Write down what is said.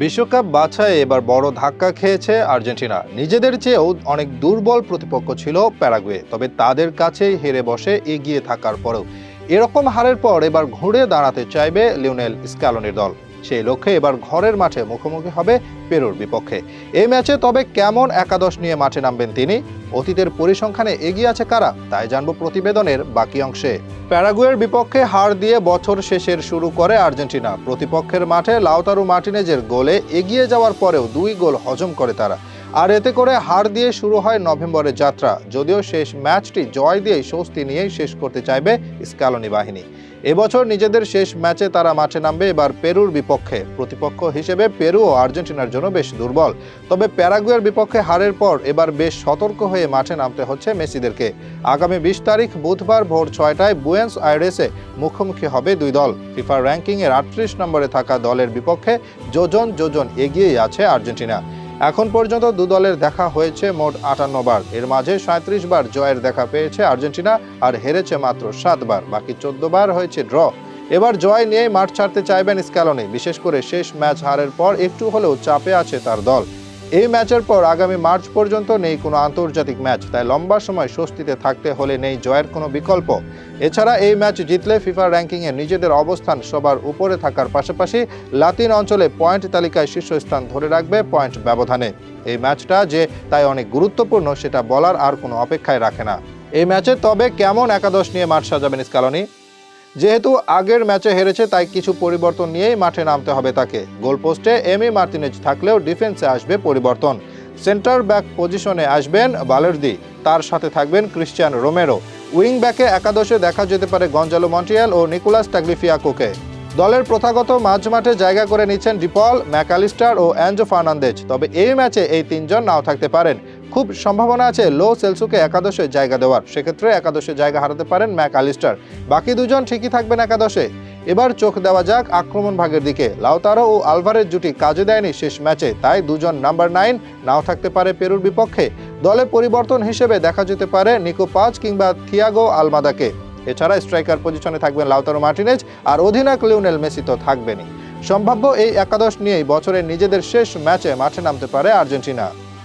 বিশ্বকাপ বাছায় এবার বড় ধাক্কা খেয়েছে আর্জেন্টিনা। নিজেদের চেয়েও অনেক দুর্বল প্রতিপক্ষ ছিল প্যারাগুয়ে, তবে তাদের কাছেই হেরে বসে এগিয়ে থাকার পরেও। এরকম হারের পর এবার ঘুরে দাঁড়াতে চাইবে লিওনেল স্ক্যালনের দল। সেই লক্ষ্যে এবার ঘরের মাঠে মুখোমুখি হবে পেরুর বিপক্ষে। এই ম্যাচে তবে কেমন একাদশ নিয়ে মাঠে নামবেন তিনি? অতীতের পরিসংখ্যানে এগিয়ে আছে কারা? তাই জানব প্রতিবেদনের বাকি অংশে। প্যারাগুয়ের বিপক্ষে হার দিয়ে বছর শেষের শুরু করে আর্জেন্টিনা। প্রতিপক্ষের মাঠে লাউতারু মার্টিনেজের গোলে এগিয়ে যাওয়ার পরেও দুই গোল হজম করে তারা। আর এতে করে হার দিয়ে শুরু হয় নভেম্বরের যাত্রা। যদিও শেষ ম্যাচটি জয় দিয়েই স্বস্তি নিয়েই শেষ করতে চাইবে স্ক্যালনি বাহিনী। এবছর নিজেদের শেষ ম্যাচে তারা মাঠে নামবে, এবার পেরুর বিপক্ষে। প্রতিপক্ষ হিসেবে পেরু ও আর্জেন্টিনার জন্য বেশ দুর্বল। তবে প্যারাগুয়ের বিপক্ষে হারের পর এবার বেশ সতর্ক হয়ে মাঠে নামতে হচ্ছে মেসিদেরকে। আগামী বিশ তারিখ বুধবার ভোর ছয়টায় বুয়েন্স আইরেসে মুখোমুখি হবে দুই দল। ফিফা র্যাঙ্কিংয়ের আটত্রিশ নম্বরে থাকা দলের বিপক্ষে যোজন যোজন এগিয়েই আছে আর্জেন্টিনা। এখন পর্যন্ত দু দলের দেখা হয়েছে মোট আটান্ন বার। এর মাঝে সাঁত্রিশ বার জয়ের দেখা পেয়েছে আর্জেন্টিনা আর হেরেছে মাত্র সাতবার বাকি চোদ্দ বার হয়েছে ড্র। এবার জয় নিয়ে মাঠ ছাড়তে চাইবেন স্ক্যালনি, বিশেষ করে শেষ ম্যাচ হারের পর একটু হলেও চাপে আছে তার দল। এই ম্যাচের পর আগামী মার্চ পর্যন্ত নেই কোনো আন্তর্জাতিক ম্যাচ, তাই লম্বা সময় স্বস্তিতে থাকতে হলে নেই জয়ের কোনো বিকল্প। এছাড়া এই ম্যাচ জিতলে ফিফা র্যাঙ্কিংয়ে নিজেদের অবস্থান সবার উপরে থাকার পাশাপাশি লাতিন অঞ্চলে পয়েন্ট তালিকায় শীর্ষস্থান ধরে রাখবে পয়েন্ট ব্যবধানে। এই ম্যাচটা যে তাই অনেক গুরুত্বপূর্ণ, সেটা বলার আর কোনো অপেক্ষায় রাখে না। এই ম্যাচে তবে কেমন একাদশ নিয়ে মাঠ সাজাবেন স্কালনি? যেহেতু আগের ম্যাচে হেরেছে, তাই কিছু পরিবর্তন নিয়েই মাঠে নামতে হবে তাকে। গোলপোস্টে এম এ মার্তিনেজ থাকলেও ডিফেন্সে আসবে পরিবর্তন। সেন্টার ব্যাক পজিশনে আসবেন বালেরদি। তার সাথে থাকবেন ক্রিশ্চিয়ান রোমেরো। উইং ব্যাকে একাদশে দেখা যেতে পারে গঞ্জালো মন্টিয়াল ও নিকোলাস টাগলিফিয়াকোকে। দলের প্রথাগত মাঝমাঠে জায়গা করে নিচ্ছেন ডিপল, ম্যাকালিস্টার ও অ্যাঞ্জো ফার্নান্দেজ। তবে এই ম্যাচে এই তিনজন নাও থাকতে পারেন। খুব সম্ভাবনা আছে লো সেলসুকে একাদশে জায়গা দেওয়ার। সেক্ষেত্রে একাদশে জায়গা হারাতে পারেন ম্যাক আলিস্টার বাকি দুজন ঠিকই থাকবেন একাদশে। এবার চোখ দেওয়া যাক আক্রমণ ভাগের দিকে। লাউতারো ও আলভারের জুটি কাজে দেয়নি শেষ ম্যাচে, তাই দুজন নাম্বার নাইন নাও থাকতে পারে পেরুর বিপক্ষে। দলে পরিবর্তন হিসেবে দেখা যেতে পারে নিকো পাঁচ কিংবা থিয়াগো আলমাদাকে। এছাড়া স্ট্রাইকার পজিশনে থাকবেন লাউতারো মার্টিনেজ আর অধিনায়ক লিওনেল মেসি তো থাকবেনই। সম্ভাব্য এই একাদশ নিয়েই বছরের নিজেদের শেষ ম্যাচে মাঠে নামতে পারে আর্জেন্টিনা।